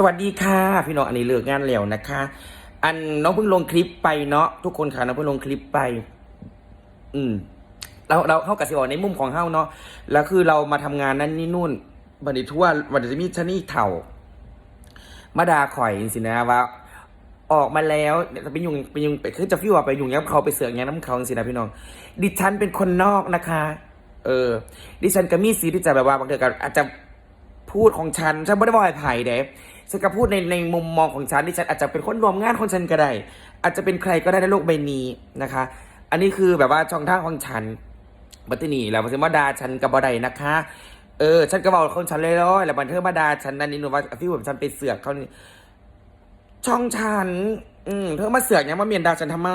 สวัสดีค่ะ พี่น้องอันนี้เลิกงานแล้วนะคะ อันน้องเพิ่งลงคลิปไปเนาะทุกคนค่ะน้องเพิ่งลงคลิปไป อืมเราเราเข้ากับสิบอกในมุมของเฮาเนาะแล้วคือเรามาทำงานนั้นนี่นู่นบันทึทั่ววันจะมีชนี่เถ่ามาดาข่อยสินะว่า ออกมาแล้วไปยุ่งไปยุ่งไปคือจะฟิวว่าไปยุ่งยับเขาไปเสือกยับน้ำเขาสินะพี่น้อง ดิฉันเป็นคนนอกนะคะ เออ ดิฉันก็มีสีที่จะแบบว่าบางเทีก็อาจจะ พูดของฉัน ฉันไม่ได้บอกให้ไผ่เด้ฉันก็พูดในในมุมมองของฉันที่ฉันอาจจะเป็นคนรวมงานของฉันก็ได้ อาจจะเป็นใครก็ได้ในโลกใบนี้นะคะ อันนี้คือแบบว่าช่องทางของฉันบัตินี่แล้วมันจะมาดาฉันกับบอดนะคะ เออ ฉันก็บอกคนฉันเลยร้อยแล้วบันเทอมาดาฉันนั่นนี่หนูว่าพี่ผมฉันไปเสือกเขานี่ช่องฉัน อืมเธอมาเสือกเนี่ยมาเมียนดาฉันทำไม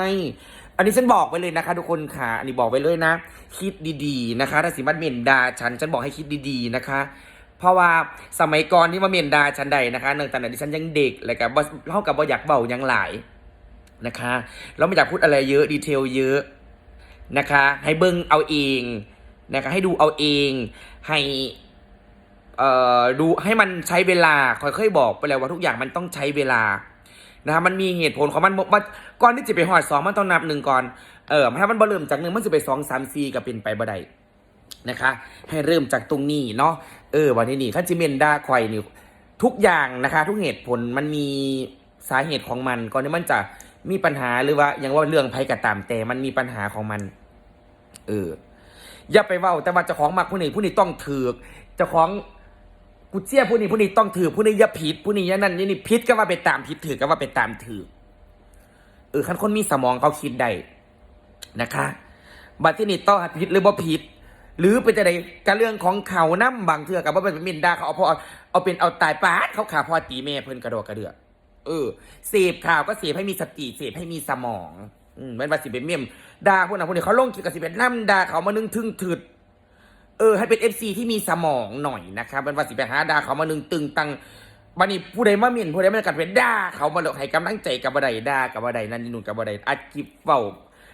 อันนี้ฉันบอกไว้เลยนะคะ ทุกคนค่ะ อันนี้บอกไว้เลยนะ คิดดีๆนะคะถ้าสิมาเมียนดาฉัน ฉันบอกให้คิดดีๆนะคะ เพราะว่าสมัยก่อนที่มาเมียนดาฉันใดนะคะเนื่องจากนั้นดิฉันยังเด็กแล้วก็บ่เท่ากับบ่อยากเบายังหลายนะคะเราไม่อยากพูดอะไรเยอะดีเทลเยอะนะคะ ให้เบิ้งเอาเองนะคะให้ดูเอาเองให้เอ่อดูให้มันใช้เวลาค่อยๆบอกไปแล้วว่าทุกอย่างมันต้องใช้เวลานะคะมันมีเหตุผลของมันว่าก่อนที่จะไปหอดสองมันต้องนับหนึ่งก่อนเออถ้ามันบ่เริ่มจากหนึ่งมันจะไปสองสามสี่ก็เป็นไปบ่ได้ นะคะ ให้เริ่มจากตรงนี้เนาะเออวันนี้นี่ขั้นจิเมนดาควายนี่ทุกอย่างนะคะ ทุกเหตุผลมันมีสาเหตุของมันก่อนที่มันจะมีปัญหาหรือว่าอย่างว่าเรื่องภัยกระตามแต่มันมีปัญหาของมัน เออ อย่าไปเว่าแต่ว่าเจ้าของมักผู้นี้ผู้นี้ต้องถือเจ้าของกูเชียผู้นี้ผู้นี้ต้องถือผู้นี้อย่าผิดผู้นี้อย่านั่นอย่านี่ผิดก็ว่าไปตามผิดถือก็ว่าไปตามถือเออคันคนมีสมองเขาคิดได้นะคะบัดที่นี่ต้องผิดหรือบ่ผิด หรือเป็นจะไดการเรื่องของเขาน้ำบางเทื่อกับว่าเป็นมินดาเขาเอาพอเอาเป็นเอาตายปาดเขาขาพอตีแม่เพิ่นกระโดดกระเดือกเออเสพข่าวก็เสพให้มีสติเสพให้มีสมองอืมเป็นว่าสิเป็นเมียมดาพวกนั้นพวกนี้เขาลงเกี่ยวกับสิเป็นน้ำดาเขามานึ่งทึ่งถึดเออ ให้เป็นเอฟซีที่มีสมองหน่อยนะครับเป็นว่าสิไปหาดาเขามานึ่งตึงตังบันนี้ผู้ใดมาเมียนผู้ใดมากัดเป็นด่าเขามาเลยให้กำลังใจกับบัไดด่ากับบัไดนั่นนี่นู่นกับบัไดอัดคลิปเฝ้า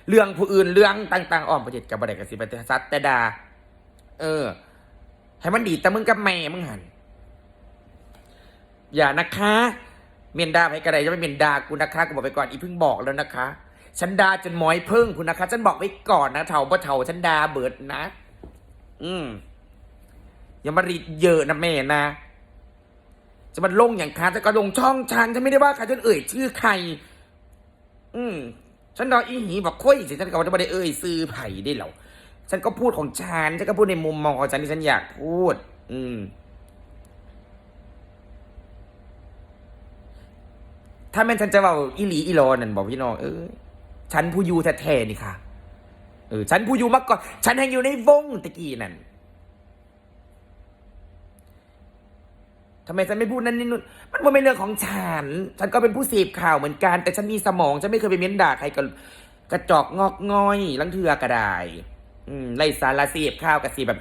เรื่องผู้อื่นเรื่องต่าง ๆอ้อมประเทศกับบัไดกับสิไปซัดแต่ด่า เออ ให้มันดีแต่มึงกับแม่มึงหัน อย่านะคะ เมียนดาไปกระไดจะไม่เมียนดากูนะคะกูบอกไปก่อนอีพิ่งบอกแล้วนะคะ ฉันดาจนหมอยพึ่งคุณนะคะ ฉันบอกไว้ก่อนนะเถ่าบ่เถ่าฉันดาเบิดนะ อืมอย่ามารีดเยอะนะแม่นะจะมาลงอย่างคาจะก็ลงช่องฉันฉันไม่ได้ว่าใครฉันเอ่ยชื่อใคร อืมฉันรออีหีบอกคุยสิฉันก็จะไม่ได้เอ่ยซื้อไผ่ได้หรอ ฉันก็พูดของฉัน ฉันก็พูดในมุมมองของฉันที่ฉันอยากพูด อืม ถ้าแม่นฉันจะเว่าอีหลีอีโลนั่นบอกพี่น้องเออ ฉันผู้อยู่แท้ๆนี่ค่ะ เออ ฉันผู้อยู่มาก่อน ฉันยังอยู่ในวงตะกี้นั่นทำไมฉันไม่พูดนั่นนี่นู่นมันไม่เป็นเรื่องของฉัน ฉันก็เป็นผู้เสพข่าวเหมือนกัน แต่ฉันมีสมอง ฉันไม่เคยไปเม้นด่าใครก็กระจอกงอกง่อยลังเทือกระได อืมไล่สาระเสพข่าวกับสีแบบ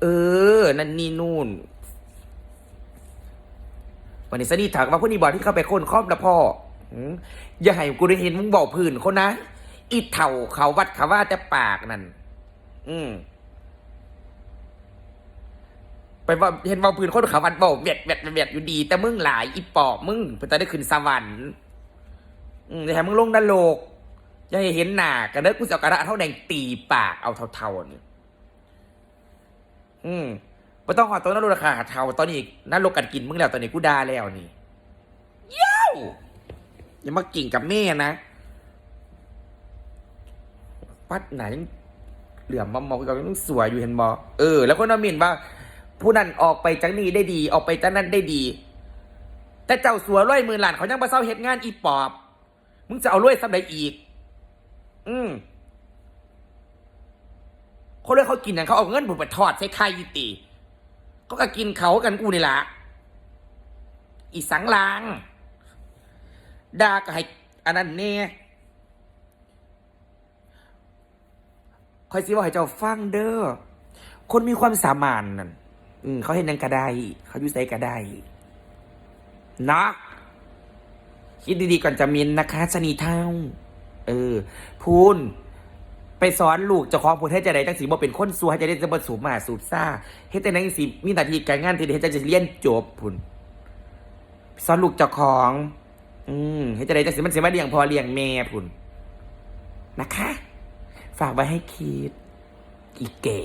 เออ นั่นนี่นู่น วันนี้สนีถามว่าคนนี้บอกที่เข้าไปค้นครอบแล้วพ่ออย่าให้กูได้เห็นมึงบอกพื้นคนนะ อีเถ่าเขาวัดเขาว่าแต่ปากนั่น อืมไปว่าเห็นว่าพื้นคนเขาวัดบอกเวียดเวียดเวียดอยู่ดี แต่มึงหลายอีปอบมึงเพื่อจะได้ขึ้นสวรรค์อืมแต่ให้มึงลงนรก อย่าเห็นหน้ากระเด้อกูจะเอากระดาเท่าแดงตีปากเอาเท่าๆนี่อืมไม่ต้องขอตัวนรกราคาเท่าตอนนี้นรกกัดกินมึงแล้วตอนนี้กูด่าแล้วนี่เย้าอย่ามากิ่งกับแม่นะปัดไหนยังเหลือมมองกับยังสวยอยู่เห็นบอเออ แล้วก็น้ามินว่า ผู้นั้นออกไปจากนี้ได้ดี ออกไปจากนั้นได้ดี แต่เจ้าสัวร้อยหมื่นล้านเขายังมาเศร้าเหตุงานอีปอบ มึงจะเอารวยสำใดอีก อืมคนเลยเขากินอย่างเขาเอาเงินบุญไปทอดใช้ไข่ยุติก็ก็กินเขากันกูนี่ละอีสังลางดาก็ให้อันนั้นเน่คอยสิว่าให้เจ้าฟังเด้อ คนมีความสามารถนั่นอืมเขาเห็นนังกระไดเขาอยู่ใส่กระไดนะคิดดีๆก่อนจะมินนะคะชนีเท่า เออ พูนไปสอนลูกเจ้าของพูนให้จะได้จังสีบ่เป็นคนซัวให้จะได้จะบ่สูบมาสูบซ่าเฮ็ดแต่นั้นจังสีมีหน้าที่การงานที่ได้เฮ็ดจะเรียนจบพูนสอนลูกเจ้าของ อืมให้จะได้จะสิมันสิมาเลี้ยงพอเลี้ยงแม่พูนนะคะ ฝากไว้ให้คิดอีเก๋